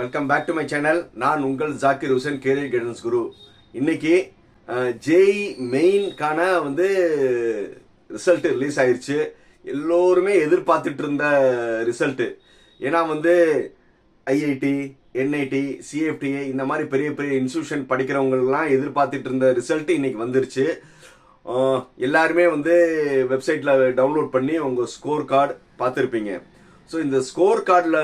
Welcome back to my channel நான் உங்கள் Zakir Hussain career guidance குரு இன்னைக்கு ஜேஇ மெயின்கான வந்து ரிசல்ட் ரிலீஸ் ஆயிடுச்சு எல்லோருமே எதிர்பார்த்துட்டு இருந்த ரிசல்ட்டு ஏன்னா வந்து ஐஐடி என்ஐடி சிஎஃப்டிஏ இந்த மாதிரி பெரிய பெரிய இன்ஸ்டியூஷன் படிக்கிறவங்கலாம் எதிர்பார்த்துட்டு இருந்த ரிசல்ட் இன்னைக்கு வந்துருச்சு. எல்லாருமே வந்து வெப்சைட்டில் டவுன்லோட் பண்ணி உங்கள் ஸ்கோர் கார்டு பார்த்துருப்பீங்க. ஸோ இந்த ஸ்கோர் கார்டில்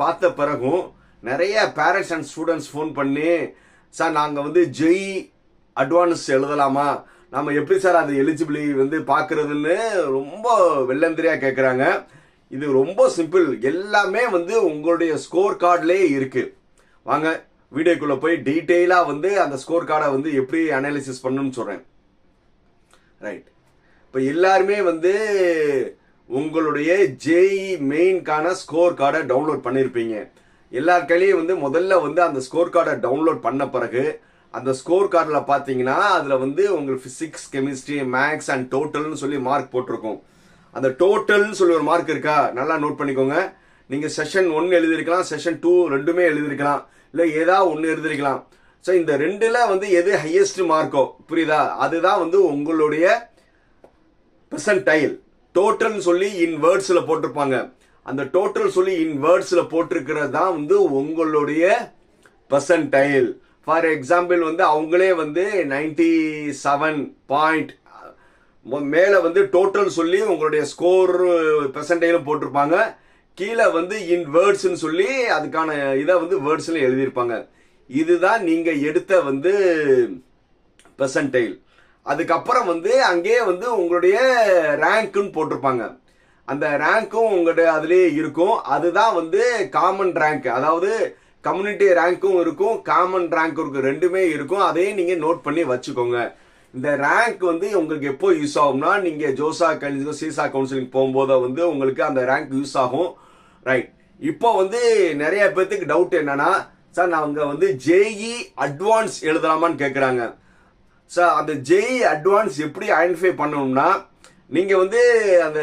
பார்த்த பிறகும் நிறைய பேரண்ட்ஸ் அண்ட் ஸ்டூடெண்ட்ஸ் ஃபோன் பண்ணி சார் நாங்கள் வந்து ஜெய் அட்வான்ஸ் எழுதலாமா? நம்ம எப்படி சார் அது எலிஜிபிளி வந்து பார்க்கறதுன்னு ரொம்ப வெள்ளந்திரியாக கேட்குறாங்க இது ரொம்ப சிம்பிள் எல்லாமே வந்து உங்களுடைய ஸ்கோர் கார்டிலே இருக்குது வாங்க வீடியோக்குள்ளே போய் டீட்டெயிலாக வந்து அந்த ஸ்கோர் கார்டை வந்து எப்படி அனாலிசிஸ் பண்ணணும்னு சொல்கிறேன் ரைட் இப்போ எல்லாருமே வந்து உங்களுடைய ஜேஇ மெயின்கான ஸ்கோர் கார்டை டவுன்லோட் பண்ணியிருப்பீங்க எல்லாருக்கையிலையும் வந்து முதல்ல வந்து அந்த ஸ்கோர் கார்டை டவுன்லோட் பண்ண பிறகு அந்த ஸ்கோர் கார்டில் பார்த்தீங்கன்னா அதில் வந்து உங்களுக்கு ஃபிசிக்ஸ் கெமிஸ்ட்ரி மேக்ஸ் அண்ட் டோட்டல்னு சொல்லி மார்க் போட்டிருக்கும். அந்த டோட்டல்னு சொல்லி ஒரு மார்க் இருக்கா? நல்லா நோட் பண்ணிக்கோங்க. நீங்கள் செஷன் ஒன்று எழுதியிருக்கலாம் செஷன் டூ ரெண்டுமே எழுதியிருக்கலாம் இல்லை ஏதாவது ஒன்று எழுதியிருக்கலாம். ஸோ இந்த ரெண்டில் வந்து எது ஹையஸ்ட் மார்க்கோ புரியுதா? அதுதான் வந்து உங்களுடைய பெர்சன்டைல் டோட்டல்னு சொல்லி இன் வேர்ட்ஸில் போட்டிருப்பாங்க. அந்த டோட்டல் சொல்லி இன் வேர்ட்ஸில் போட்டிருக்கிறது தான் வந்து உங்களுடைய பர்சன்டைல் ஃபார் எக்ஸாம்பிள் வந்து அவங்களே வந்து நைன்டி செவன் பாயிண்ட் மேலே வந்து டோட்டல் சொல்லி உங்களுடைய ஸ்கோர் பெர்சன்டைலும் போட்டிருப்பாங்க. கீழே வந்து இன் வேர்ட்ஸ்னு சொல்லி அதுக்கான இதை வந்து வேர்ட்ஸில் எழுதியிருப்பாங்க. இதுதான் நீங்கள் எடுத்த வந்து பெர்சன்டைல் அதுக்கப்புறம் வந்து அங்கேயே வந்து உங்களுடைய ரேங்க்குன்னு போட்டிருப்பாங்க. அந்த ரேங்க்கும் உங்கள்கிட்ட அதுலேயே இருக்கும். அதுதான் வந்து காமன் ரேங்க் அதாவது கம்யூனிட்டி ரேங்க்கும் இருக்கும் காமன் ரேங்க் இருக்கும் ரெண்டுமே இருக்கும். அதையும் நீங்கள் நோட் பண்ணி வச்சுக்கோங்க. இந்த ரேங்க் வந்து உங்களுக்கு எப்போ யூஸ் ஆகும்னா நீங்கள் ஜோசா கல்வி சீசா கவுன்சிலிங் போகும்போது வந்து உங்களுக்கு அந்த ரேங்க் யூஸ் ஆகும். ரைட் இப்போ வந்து நிறைய பேர்த்துக்கு டவுட் என்னன்னா சார் நாங்க வந்து ஜேஇ அட்வான்ஸ் எழுதலாமான்னு கேட்குறாங்க சார் அந்த ஜேஇ அட்வான்ஸ் எப்படி ஐடென்டிஃபை பண்ணணும்னா நீங்க வந்து அந்த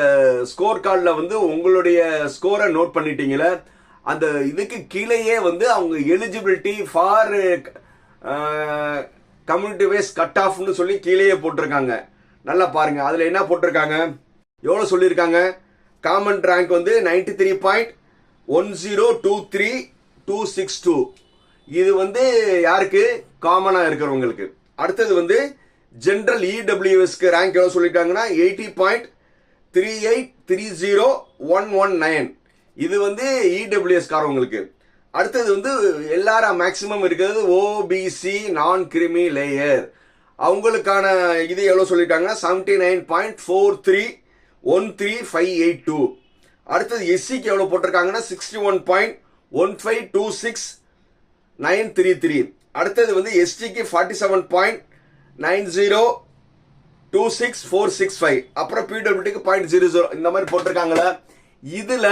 ஸ்கோர் கார்டில் வந்து உங்களுடைய ஸ்கோரை நோட் பண்ணிட்டீங்களே அந்த இதுக்கு கீழேயே வந்து அவங்க eligibility for community wise cut ஆஃப்னு சொல்லி கீழேயே போட்டிருக்காங்க. நல்லா பாருங்க. அதில் என்ன போட்டிருக்காங்க? எவ்வளோ சொல்லியிருக்காங்க? காமன் ரேங்க் வந்து ninety three point one zero two three two six two இது வந்து யாருக்கு? காமனாக இருக்கிறவங்களுக்கு. அடுத்தது வந்து ஜென்ரல் இடபிள்யூஎஸ்க்கு ரேங்க் எவ்வளோ சொல்லியிருக்காங்கன்னா eighty point three eight three zero one one nine இது வந்து இடபிள்யூஎஸ் காரவங்களுக்கு அடுத்தது வந்து எல்லாரும் மேக்சிமம் இருக்கிறது ஓபிசி நான் கிரிமி லேயர் அவங்களுக்கான இது எவ்வளோ சொல்லியிருக்காங்கன்னா seventy nine point four three one three five eight two அடுத்தது எஸ்சிக்கு எவ்வளோ போட்டிருக்காங்கன்னா sixty one point one five two six nine three three அடுத்தது வந்து எஸ்டிக்கு forty seven point nine zero two six four six five. அப்புறம் பிடபிள்யூடிக்கு பாயிண்ட் ஜீரோ ஜீரோ இந்த மாதிரி போட்டிருக்காங்களே இதில்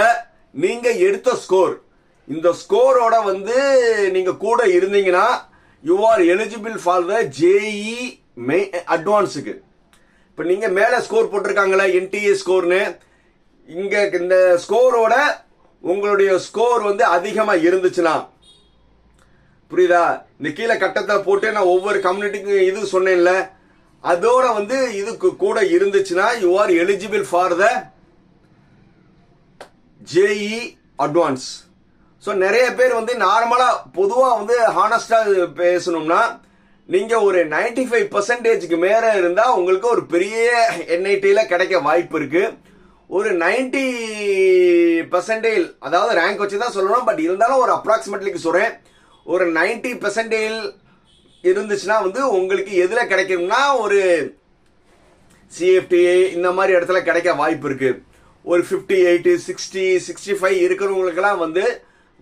நீங்கள் எடுத்த ஸ்கோர் இந்த ஸ்கோரோட வந்து நீங்கள் கூட இருந்தீங்கன்னா you are eligible for the JEE main அட்வான்ஸுக்கு இப்போ நீங்கள் மேலே ஸ்கோர் போட்டிருக்காங்களே என்டிஏ ஸ்கோர்னு இங்கே இந்த ஸ்கோரோட உங்களுடைய ஸ்கோர் வந்து அதிகமாக இருந்துச்சுன்னா புரியுதா? இந்த கீழே கட்டத்தை போட்டு நான் ஒவ்வொரு கம்யூனிட்டிக்கும் இது சொன்னேன்ல அதோட வந்து இதுக்கு கூட இருந்துச்சுன்னா you are eligible for the JEE advance so நிறைய பேர் வந்து நார்மலாக பொதுவாக வந்து ஹானஸ்டாக பேசணும்னா நீங்கள் ஒரு நைன்டி ஃபைவ் பர்சன்டேஜுக்கு மேலே இருந்தால் உங்களுக்கு ஒரு பெரிய என்ஐடியில் கிடைக்க வாய்ப்பு இருக்குது ஒரு நைன்டி பர்சன்டேஜ் அதாவது ரேங்க் வச்சு தான் சொல்லணும் பட் இருந்தாலும் ஒரு அப்ராக்சிமேட்லிக்கு சொல்கிறேன் ஒரு நைன்டி பர்சன்டேஜ் இருந்துச்சுன்னா வந்து உங்களுக்கு எதில் கிடைக்கும்னா ஒரு சிஎஃப்டிஏ இந்த மாதிரி இடத்துல கிடைக்க வாய்ப்பு இருக்கு. ஒரு fifty eighty sixty sixty five இருக்கிறவங்களுக்கெல்லாம் வந்து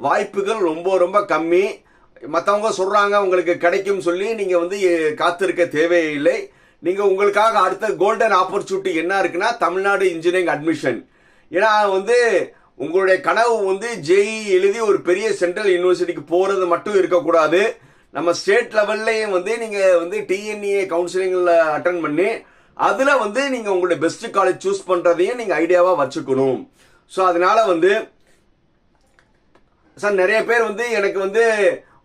வாய்ப்புகள் ரொம்ப ரொம்ப கம்மி. மற்றவங்க சொல்கிறாங்க உங்களுக்கு கிடைக்கும் சொல்லி நீங்கள் வந்து காத்திருக்க தேவையில்லை. நீங்கள் உங்களுக்காக அடுத்த கோல்டன் ஆப்பர்ச்சுனிட்டி என்ன இருக்குன்னா தமிழ்நாடு இன்ஜினியரிங் அட்மிஷன் ஏன்னா வந்து உங்களுடைய கனவு வந்து ஜேஇ எழுதி ஒரு பெரிய சென்ட்ரல் யூனிவர்சிட்டிக்கு போகிறது மட்டும் இருக்கக்கூடாது. நம்ம ஸ்டேட் லெவல்லையும் வந்து நீங்கள் வந்து டிஎன்இஏ கவுன்சிலிங்கில் அட்டன் பண்ணி அதில் வந்து நீங்கள் உங்களுடைய பெஸ்ட் காலேஜ் சூஸ் பண்ணுறதையும் நீங்கள் ஐடியாவாக வச்சுக்கணும். ஸோ அதனால வந்து சார் நிறைய பேர் வந்து எனக்கு வந்து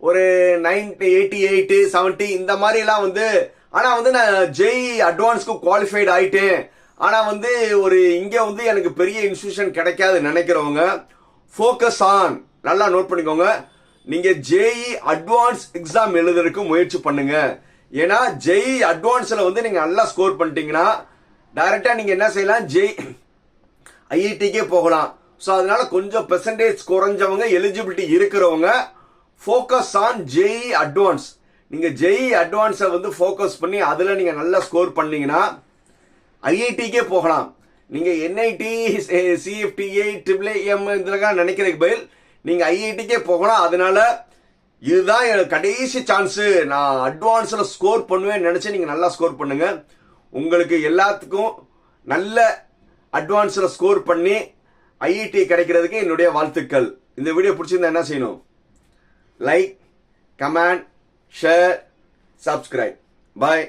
ஒரு நைன் எயிட்டி எயிட்டு செவன்ட்டி இந்த மாதிரிலாம் வந்து ஆனால் வந்து நான் ஜெய் அட்வான்ஸ்க்கு குவாலிஃபைடு ஆகிட்டேன் ஆனால் வந்து ஒரு இங்கே வந்து எனக்கு பெரிய இன்ஸ்டியூஷன் கிடைக்காது நினைக்கிறவங்க ஃபோக்கஸ் ஆன் நல்லா நோட் பண்ணிக்கோங்க. நீங்கள் ஜேஇ அட்வான்ஸ் எக்ஸாம் எழுதுறதுக்கு முயற்சி பண்ணுங்க. ஏன்னா ஜெய் அட்வான்ஸில் வந்து நீங்கள் நல்லா ஸ்கோர் பண்ணிட்டீங்கன்னா டைரெக்டாக நீங்கள் என்ன செய்யலாம்? ஜெய் ஐஐடிக்கே போகலாம். ஸோ அதனால கொஞ்சம் பெர்சன்டேஜ் குறைஞ்சவங்க எலிஜிபிலிட்டி இருக்கிறவங்க ஃபோக்கஸ் ஆன் ஜெய் அட்வான்ஸ் நீங்கள் ஜெய் அட்வான்ஸை வந்து ஃபோக்கஸ் பண்ணி அதில் நீங்கள் நல்லா ஸ்கோர் பண்ணீங்கன்னா ஐஐடிக்கே போகலாம். நீங்கள் என்ஐடி சிஎஃப்டிஏ ட்ரிபிள் எம் இதெல்லாம் நினைக்கிறதுக்கு பதில் நீங்கள் ஐஐடிக்கே போகலாம். அதனால இதுதான் எனக்கு கடைசி சான்ஸு நான் அட்வான்ஸில் ஸ்கோர் பண்ணுவேன் நினச்சி நீங்கள் நல்லா ஸ்கோர் பண்ணுங்கள் உங்களுக்கு எல்லாத்துக்கும் நல்ல அட்வான்ஸில் ஸ்கோர் பண்ணி ஐஐடி கிடைக்கிறதுக்கு என்னுடைய வாழ்த்துக்கள். இந்த வீடியோ பிடிச்சிருந்தா என்ன செய்யணும்? Like comment share subscribe bye